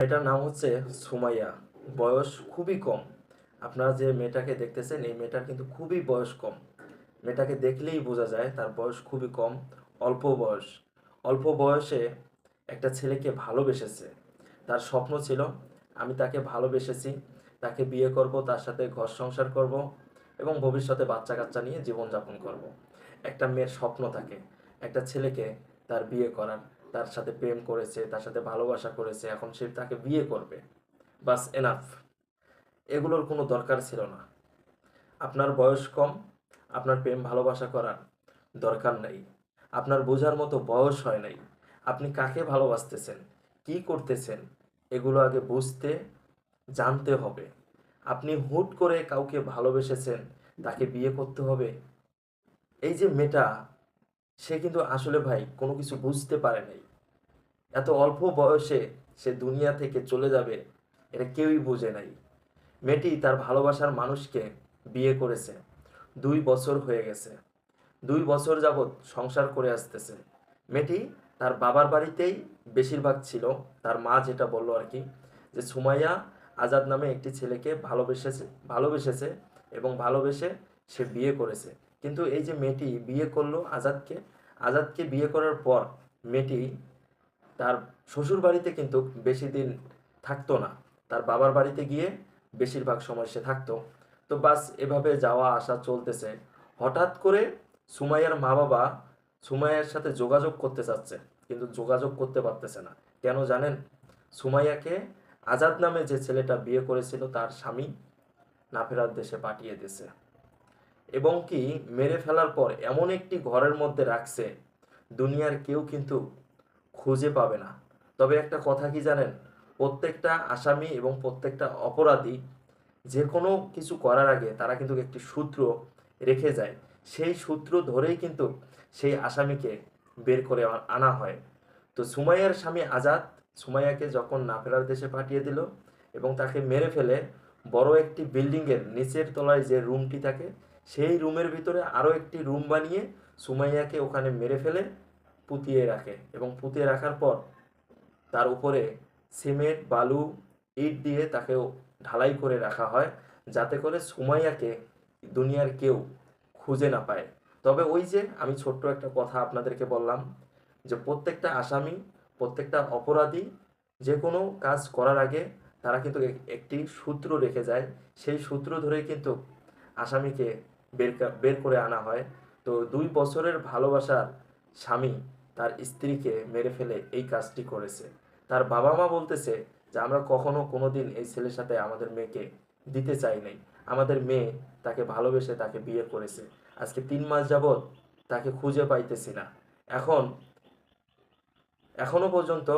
এটার নাম হচ্ছে সুমাইয়া। বয়স খুবই কম। আপনারা যে মেয়েটাকে দেখতেছেন, এই মেয়েটার কিন্তু খুবই বয়স কম। মেয়েটাকে দেখলেই বোঝা যায় তার বয়স খুবই কম, অল্প বয়স। অল্প বয়সে একটা ছেলেকে ভালোবেসেছে। তার স্বপ্ন ছিল, আমি তাকে ভালোবেসেছি, তাকে বিয়ে করব, তার সাথে ঘর সংসার করব এবং ভবিষ্যতে বাচ্চা কাচ্চা নিয়ে জীবনযাপন করব। একটা মেয়ের স্বপ্ন থাকে, একটা ছেলেকে তার বিয়ে করার। তার সাথে প্রেম করেছে, তার সাথে ভালোবাসা করেছে, এখন সে তাকে বিয়ে করবে। বাস এনাফ এগুলোর কোনো দরকার ছিল না। আপনার বয়স কম, আপনার প্রেম ভালোবাসা করার দরকার নাই। আপনার বোঝার মতো বয়স হয় নাই। আপনি কাকে ভালোবাসতেছেন? কি করতেছেন? এগুলো আগে বুঝতে, জানতে হবে। আপনি হুট করে কাউকে ভালোবেসেছেন, তাকে বিয়ে করতে হবে। এই যে মেয়েটা সে কিন্তু আসলে ভাই কোনো কিছু বুঝতে পারে নাই। এত অল্প বয়সে সে দুনিয়া থেকে চলে যাবে, এটা কেউই বোঝে নাই। মেয়েটি তার ভালোবাসার মানুষকে বিয়ে করেছে। দুই বছর হয়ে গেছে। দুই বছর যাবৎ সংসার করে আসতেছে। মেয়েটি তার বাবার বাড়িতেই বেশিরভাগ ছিল। তার মা যেটা বলল আর কি, যে সুমাইয়া আজাদ নামে একটি ছেলেকে ভালোবেসেছে ভালোবেসেছে এবং ভালোবেসে সে বিয়ে করেছে। কিন্তু এই যে মেয়েটি বিয়ে করল আজাদকে আজাদকে বিয়ে করার পর মেয়েটি তার শ্বশুর বাড়িতে কিন্তু বেশি দিন থাকতো না। তার বাবার বাড়িতে গিয়ে বেশিরভাগ সময় সে থাকতো। তো বাস এভাবে যাওয়া আসা চলতেছে। হঠাৎ করে সুমাইয়ার মা বাবা সুমাইয়ার সাথে যোগাযোগ করতে চাচ্ছে, কিন্তু যোগাযোগ করতে পারতেছে না। কেন জানেন? সুমাইয়াকে আজাদ নামে যে ছেলেটা বিয়ে করেছিল তার স্বামী না ফেরার দেশে পাঠিয়ে দিয়েছে। এবং কি মেরে ফেলার পর এমন একটি ঘরের মধ্যে রাখছে, দুনিয়ার কেউ কিন্তু খুঁজে পাবে না। তবে একটা কথা কি জানেন? প্রত্যেকটা আসামি এবং প্রত্যেকটা অপরাধী যে কোনো কিছু করার আগে তারা কিন্তু একটি সূত্র রেখে যায়। সেই সূত্র ধরেই কিন্তু সেই আসামিকে বের করে আনা হয়। তো সুমাইয়ার স্বামী আজাদ, সুমাইয়াকে যখন না ফেরার দেশে পাঠিয়ে দিল এবং তাকে মেরে ফেলে, বড় একটি বিল্ডিংয়ের নিচের তলায় যে রুমটি থাকে সেই রুমের ভিতরে আরও একটি রুম বানিয়ে সুমাইয়াকে ওখানে মেরে ফেলে, পুঁতিয়ে রাখে এবং পুঁতিয়ে রাখার পর তার উপরে সিমেন্ট, বালু, ইট দিয়ে তাকে ঢালাই করে রাখা হয় যাতে করে সুমাইয়াকে দুনিয়ার কেউ খুঁজে না পায়। তবে ওই যে আমি ছোট্ট একটা কথা আপনাদেরকে বললাম যে প্রত্যেকটা আসামি, প্রত্যেকটা অপরাধী যে কোনো কাজ করার আগে তারা কিন্তু এক- একটি সূত্র রেখে যায়। সেই সূত্র ধরেই কিন্তু আসামিকে বের বের করে আনা হয়। তো দুই বছরের ভালোবাসার স্বামী তার স্ত্রীকে মেরে ফেলে এই কাজটি করেছে। তার বাবা মা বলতেছে যে, আমরা কখনো কোনোদিন এই ছেলের সাথে আমাদের মেয়েকে দিতে চাই নাই। আমাদের মেয়ে তাকে ভালোবেসে তাকে বিয়ে করেছে। আজকে তিন মাস যাবৎ তাকে খুঁজে পাইতেছি না। এখন, এখনও পর্যন্ত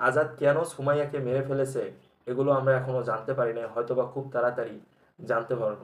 আজাদ কেন সুমাইয়াকে মেরে ফেলেছে, এগুলো আমরা এখনও জানতে পারি না হয়তোবা খুব তাড়াতাড়ি জানতে পারব।